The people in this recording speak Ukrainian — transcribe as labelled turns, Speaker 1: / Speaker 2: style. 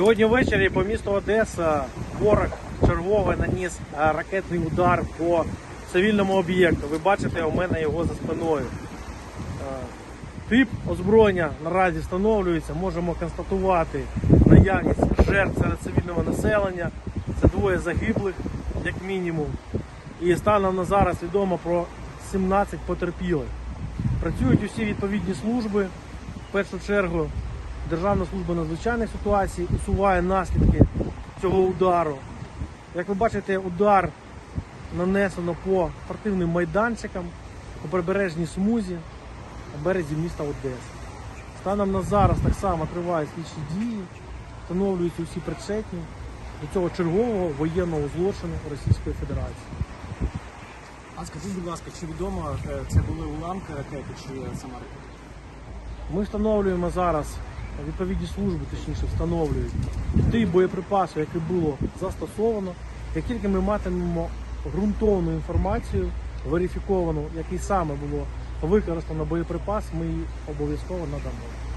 Speaker 1: Сьогодні ввечері по місту Одеса ворог черговий наніс е, ракетний удар по цивільному об'єкту. Ви бачите у мене його за спиною. Е, Тип озброєння наразі встановлюється. Можемо констатувати наявність жертв серед цивільного населення. Це двоє загиблих, як мінімум. І станом на зараз відомо про 17 потерпілих. Працюють усі відповідні служби. В першу чергу Державна служба надзвичайних ситуацій усуває наслідки цього удару. Як ви бачите, удар нанесено по спортивним майданчикам по прибережній смузі на березі міста Одеси. Станом на зараз так само тривають слідчі дії, встановлюються усі причетні до цього чергового воєнного злочину Російської Федерації.
Speaker 2: А скажіть, будь ласка, чи відомо, е, це були уламки ракети чи сама ракета?
Speaker 1: Ми встановлюємо зараз, відповідні служби, точніше, встановлюють ті боєприпаси, які було застосовано. Як тільки ми матимемо ґрунтовну інформацію, верифіковану, який саме було використано боєприпас, ми її обов'язково надамо.